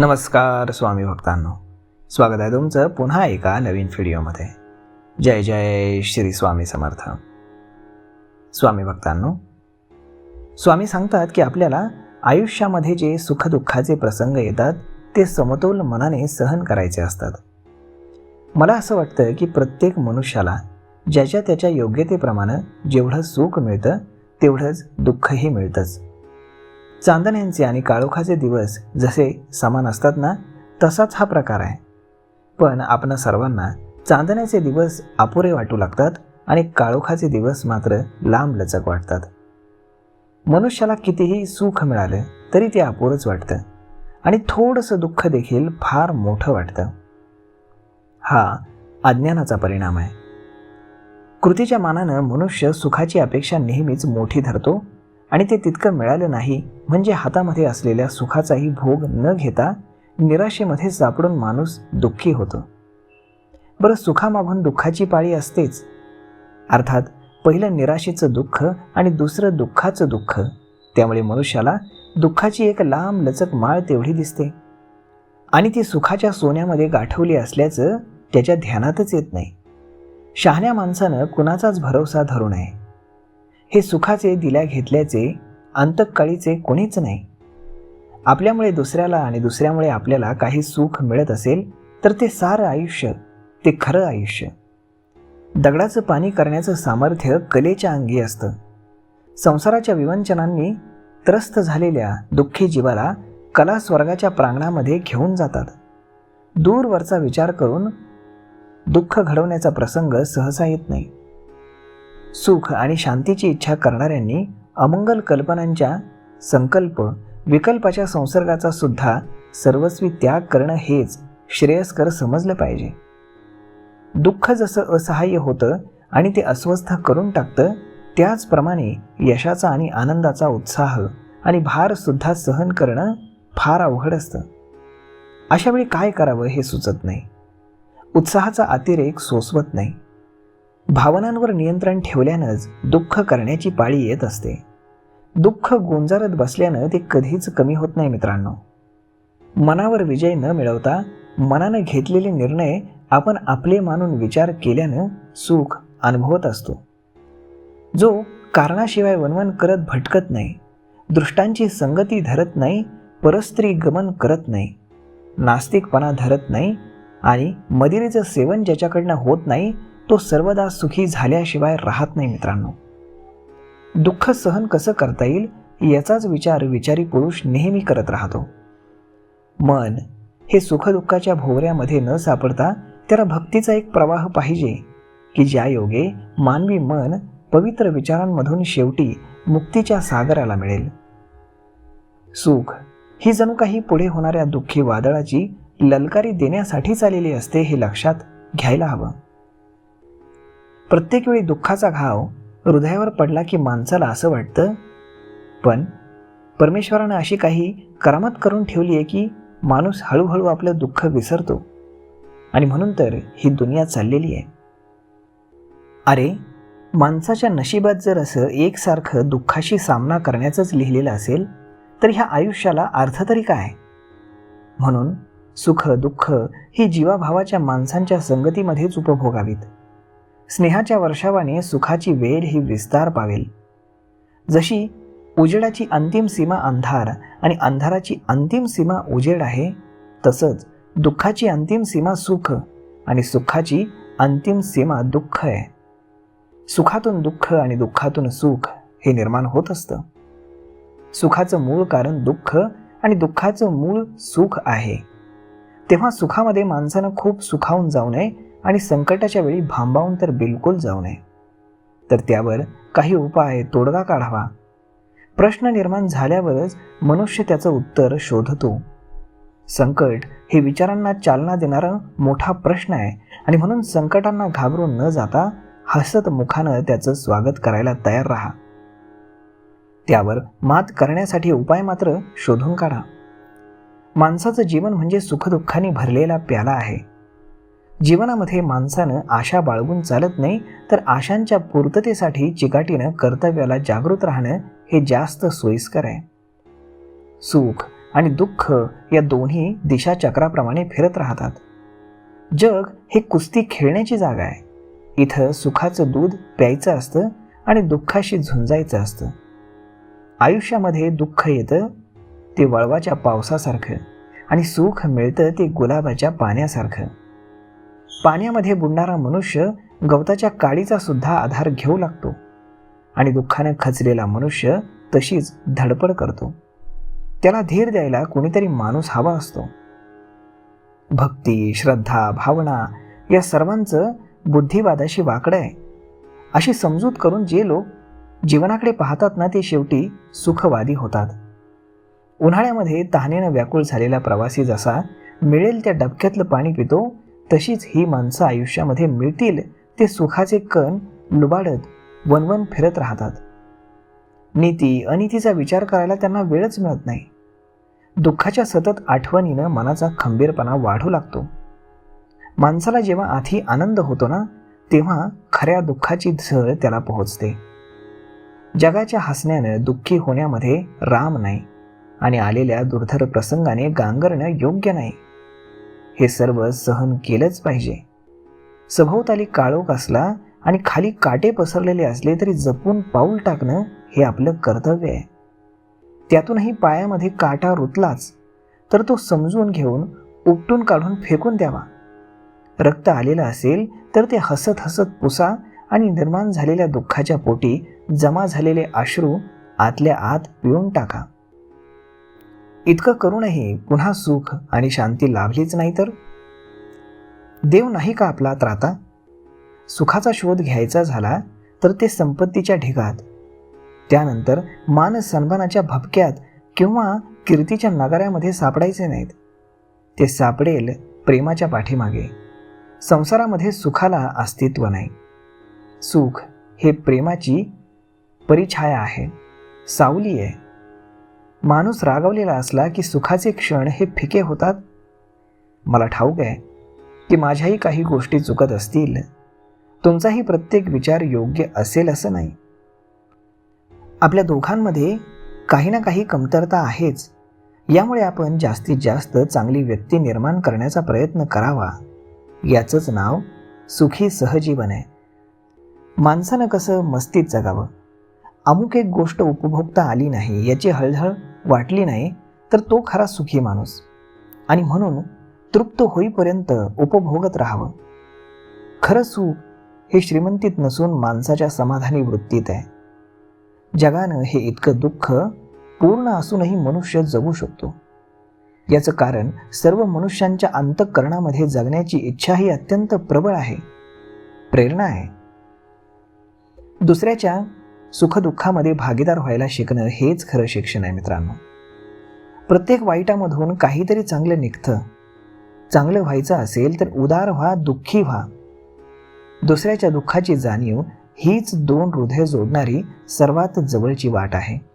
नमस्कार स्वामी भक्तांनो. स्वागत आहे तुमचं पुन्हा एका नवीन व्हिडिओमध्ये. जय जय श्री स्वामी समर्थ. स्वामी भक्तांनो स्वामी सांगतात की आपल्याला आयुष्यामध्ये जे सुखदुःखाचे प्रसंग येतात ते समतोल मनाने सहन करायचे असतात. मला असं वाटतं की प्रत्येक मनुष्याला ज्याच्या त्याच्या योग्यतेप्रमाणे जेवढं सुख मिळतं तेवढंच दुःखही मिळतंच. चांदण्यांचे आणि काळोखाचे दिवस जसे समान असतात ना तसाच हा प्रकार आहे. पण आपण सर्वांना चांदण्याचे दिवस अपुरे वाटू लागतात आणि काळोखाचे दिवस मात्र लांब लचक वाटतात. मनुष्याला कितीही सुख मिळालं तरी ते अपुरंच वाटतं आणि थोडंसं दुःख देखील फार मोठं वाटतं. हा अज्ञानाचा परिणाम आहे. कृतीच्या मानानं मनुष्य सुखाची अपेक्षा नेहमीच मोठी धरतो आणि ते तितकं मिळालं नाही म्हणजे हातामध्ये असलेल्या सुखाचाही भोग न घेता निराशेमध्ये सापडून माणूस दुःखी होतो. बरं सुखामागून दुःखाची पाळी असतेच. अर्थात पहिलं निराशेचं दुःख आणि दुसरं दुःखाचं दुःख. त्यामुळे मनुष्याला दुःखाची एक लांब लचक माळ तेवढी दिसते. आणि ती सुखाच्या सोन्यामध्ये गाठवली असल्याचं त्याच्या ध्यानातच येत नाही. शहाण्या माणसानं कुणाचाच भरोसा धरू नये. हे सुखाचे दिल्या घेतल्याचे अंतकाळीचे कोणीच नाही. आपल्यामुळे दुसऱ्याला आणि दुसऱ्यामुळे आपल्याला काही सुख मिळत असेल तर ते सारं आयुष्य ते खरं आयुष्य. दगडाचं पाणी करण्याचं सामर्थ्य कलेच्या अंगी असतं. संसाराच्या विवंचनांनी त्रस्त झालेल्या दुःखी जीवाला कला स्वर्गाच्या प्रांगणामध्ये घेऊन जातात. दूरवरचा विचार करून दुःख घडवण्याचा प्रसंग सहसा येत नाही. सुख आणि शांतीची इच्छा करणाऱ्यांनी अमंगल कल्पनांच्या संकल्प विकल्पाच्या संसर्गाचा सुद्धा सर्वस्वी त्याग करणं हेच श्रेयस्कर समजलं पाहिजे. दुःख जसं असहाय्य होतं आणि ते अस्वस्थ करून टाकतं त्याचप्रमाणे यशाचा आणि आनंदाचा उत्साह आणि भारसुद्धा सहन करणं फार अवघड असतं. अशावेळी काय करावं हे सुचत नाही. उत्साहाचा अतिरेक सोसवत नाही. भावनांवर नियंत्रण ठेवल्यानंच दुःख करण्याची पाळी येत असते. दुःख गोंजारत बसल्यानं ते कधीच कमी होत नाही मित्रांनो. मनावर विजय न मिळवता मनानं घेतलेले निर्णय आपण आपले मानून विचार केल्यानं सुख अनुभवत असतो. जो कारणाशिवाय वनवन करत भटकत नाही दृष्टांची संगती धरत नाही परस्त्री गमन करत नाही नास्तिकपणा धरत नाही आणि मदिरेचं सेवन ज्याच्याकडनं होत नाही तो सर्वदा सुखी झाल्याशिवाय राहत नाही मित्रांनो. दुःख सहन कसं करता येईल याचाच विचार विचारी पुरुष नेहमी करत राहतो. मन हे सुखदुःखाच्या भोवऱ्यामध्ये न सापडता त्याला भक्तीचा एक प्रवाह पाहिजे की ज्या योगे मानवी मन पवित्र विचारांमधून शेवटी मुक्तीच्या सागराला मिळेल. सुख ही जणू काही पुढे होणाऱ्या दुःखी वादळाची ललकारी देण्यासाठीच आलेली असते हे लक्षात घ्यायला हवं. प्रत्येक वेळी दुःखाचा घाव हृदयावर पडला की माणसाला असं वाटतं. पण परमेश्वरानं अशी काही करामत करून ठेवली आहे की माणूस हळूहळू आपलं दुःख विसरतो. आणि म्हणून तर ही दुनिया चाललेली आहे. अरे माणसाच्या नशिबात जर असं एकसारखं दुःखाशी सामना करण्याचंच लिहिलेलं असेल तर ह्या आयुष्याला अर्थ तरी काय? म्हणून सुख दुःख ही जीवाभावाच्या माणसांच्या संगतीमध्येच उपभोगावीत. स्नेहाच्या वर्षावाने सुखाची वेळ ही विस्तार पावेल. जशी उजेडाची अंतिम सीमा अंधार आणि अंधाराची अंतिम सीमा उजेड आहे तसंच दुःखाची अंतिम सीमा सुख आणि सुखाची अंतिम सीमा दुःख आहे. सुखातून दुःख आणि दुःखातून सुख हे निर्माण होत असतं. सुखाचं मूळ कारण दुःख आणि दुःखाचं मूळ सुख आहे. तेव्हा सुखामध्ये माणसानं खूप सुखावून जाऊ नये आणि संकटाच्या वेळी भांबावून तर बिलकुल जाऊ नये. तर त्यावर काही उपाय तोडगा काढावा. प्रश्न निर्माण झाल्यावरच मनुष्य त्याचं उत्तर शोधतो. संकट हे विचारांना चालना देणारा मोठा प्रश्न आहे आणि म्हणून संकटांना घाबरून न जाता हसत मुखानं त्याचं स्वागत करायला तयार राहा. त्यावर मात करण्यासाठी उपाय मात्र शोधून काढा. माणसाचं जीवन म्हणजे सुखदुःखाने भरलेला प्याला आहे. जीवनामध्ये माणसानं आशा बाळगून चालत नाही तर आशांच्या पूर्ततेसाठी चिकाटीनं कर्तव्याला जागृत राहणं हे जास्त सोयीस्कर आहे. सुख आणि दुःख या दोन्ही दिशा चक्राप्रमाणे फिरत राहतात. जग हे कुस्ती खेळण्याची जागा आहे. इथं सुखाचं दूध प्यायचं असतं आणि दुःखाशी झुंजायचं असतं. आयुष्यामध्ये दुःख येतं ते वळवाच्या पावसासारखं आणि सुख मिळतं ते गुलाबाच्या पाण्यासारखं. पाण्यामध्ये बुडणारा मनुष्य गवताच्या काडीचा सुद्धा आधार घेऊ लागतो आणि दुःखाने खचलेला मनुष्य तशीच धडपड करतो. त्याला धीर द्यायला कोणीतरी माणूस हवा असतो. भक्ती श्रद्धा भावना या सर्वांचं बुद्धिवादाशी वाकडं आहे. अशी समजूत करून जे लोक जीवनाकडे पाहतात ना ते शेवटी सुखवादी होतात. उन्हाळ्यामध्ये तहानेनं व्याकुळ झालेला प्रवासी जसा मिळेल त्या डबक्यातलं पाणी पितो तशीच ही माणसं आयुष्यामध्ये मिळतील ते सुखाचे कण लुबाडत वनवन फिरत राहतात. नीती अनितीचा विचार करायला त्यांना वेळच मिळत नाही. दुःखाच्या सतत आठवणीनं मनाचा खंबीरपणा वाढू लागतो. माणसाला जेव्हा आधी आनंद होतो ना तेव्हा खऱ्या दुःखाची झळ त्याला पोहोचते. जगाच्या हसण्यानं दुःखी होण्यामध्ये राम नाही आणि आलेल्या दुर्धर प्रसंगाने गांगरणं योग्य नाही. हे सर्व सहन केलंच पाहिजे. सभोवताली काळोख असला आणि खाली काटे पसरलेले असले तरी जपून पाऊल टाकणं हे आपलं कर्तव्य आहे. त्यातूनही पायामध्ये काटा रुतलाच तर तो समजून घेऊन उपटून काढून फेकून द्यावा. रक्त आलेलं असेल तर ते हसत हसत पुसा आणि निर्माण झालेल्या दुःखाच्या पोटी जमा झालेले अश्रू आतल्या आत पिळून टाका. इतकं करूनही पुन्हा सुख आणि शांती लाभलीच नाही तर? देव नाही का आपला त्राता? सुखाचा शोध घ्यायचा झाला तर ते संपत्तीच्या ढिगात. त्यानंतर मान सन्मानाच्या भपक्यात किंवा कीर्तीच्या नगाऱ्यामध्ये सापडायचे नाहीत. ते सापडेल प्रेमाच्या पाठीमागे. संसारामध्ये सुखाला अस्तित्व नाही. सुख हे प्रेमाची परिछाया आहे. सावली आहे. माणूस रागवलेला असला की सुखाचे क्षण हे फिके होतात. मला ठाऊक आहे की माझ्याही काही गोष्टी चुकत असतील. तुमचाही प्रत्येक विचार योग्य असेल असं नाही. आपल्या दोघांमध्ये काही ना काही कमतरता आहेच. यामुळे आपण जास्तीत जास्त चांगली व्यक्ती निर्माण करण्याचा प्रयत्न करावा. याचंच नाव सुखी सहजीवन आहे. माणसानं कसं मस्तीत जगावं? अमुक एक गोष्ट उपभोगता आली नाही याची हळहळ वाटली नाही तर तो खरा सुखी माणूस. आणि म्हणून तृप्त होईपर्यंत उपभोगत राहावं. खरं सुख हे श्रीमंतीत नसून माणसाच्या समाधानी वृत्तीत आहे. जगानं हे इतकं दुःख पूर्ण असूनही मनुष्य जगू शकतो. याचं कारण सर्व मनुष्यांच्या अंतःकरणामध्ये जगण्याची इच्छा ही अत्यंत प्रबळ आहे. प्रेरणा आहे. दुसऱ्याच्या सुखदुःखामध्ये भागीदार व्हायला शिकणं हेच खरं शिक्षण आहे मित्रांनो. प्रत्येक वाईटामधून काहीतरी चांगलं निघतं. चांगलं व्हायचं असेल तर उदार व्हा दुःखी व्हा. दुसऱ्याच्या दुःखाची जाणीव हीच दोन हृदय जोडणारी सर्वात जवळची वाट आहे.